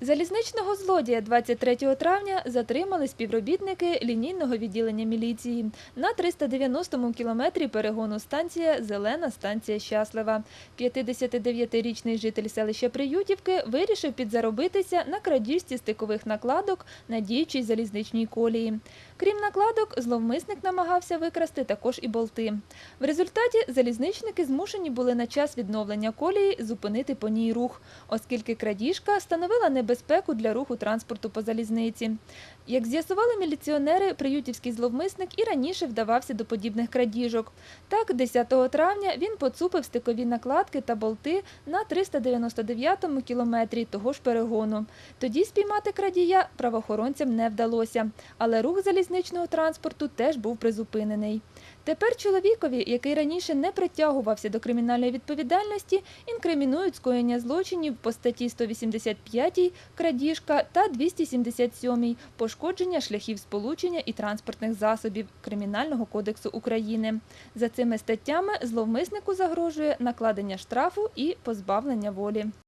Залізничного злодія 23 травня затримали співробітники лінійного відділення міліції. На 390-му кілометрі перегону станція «Зелена станція Щаслива». 59-річний житель селища Приютівки вирішив підзаробитися на крадіжці стикових накладок на діючій залізничній колії. Крім накладок, зловмисник намагався викрасти також і болти. В результаті залізничники змушені були на час відновлення колії зупинити по ній рух, оскільки крадіжка становила небезпеку для руху транспорту по залізниці. Як з'ясували міліціонери, приютівський зловмисник і раніше вдавався до подібних крадіжок. Так, 10 травня він поцупив стикові накладки та болти на 399-му кілометрі того ж перегону. Тоді спіймати крадія правоохоронцям не вдалося, але рух залізничного транспорту теж був призупинений. Тепер чоловікові, який раніше не притягувався до кримінальної відповідальності, інкримінують скоєння злочинів по статті 185 крадіжка та 277 пошкодження шляхів сполучення і транспортних засобів Кримінального кодексу України. За цими статтями зловмиснику загрожує накладення штрафу і позбавлення волі.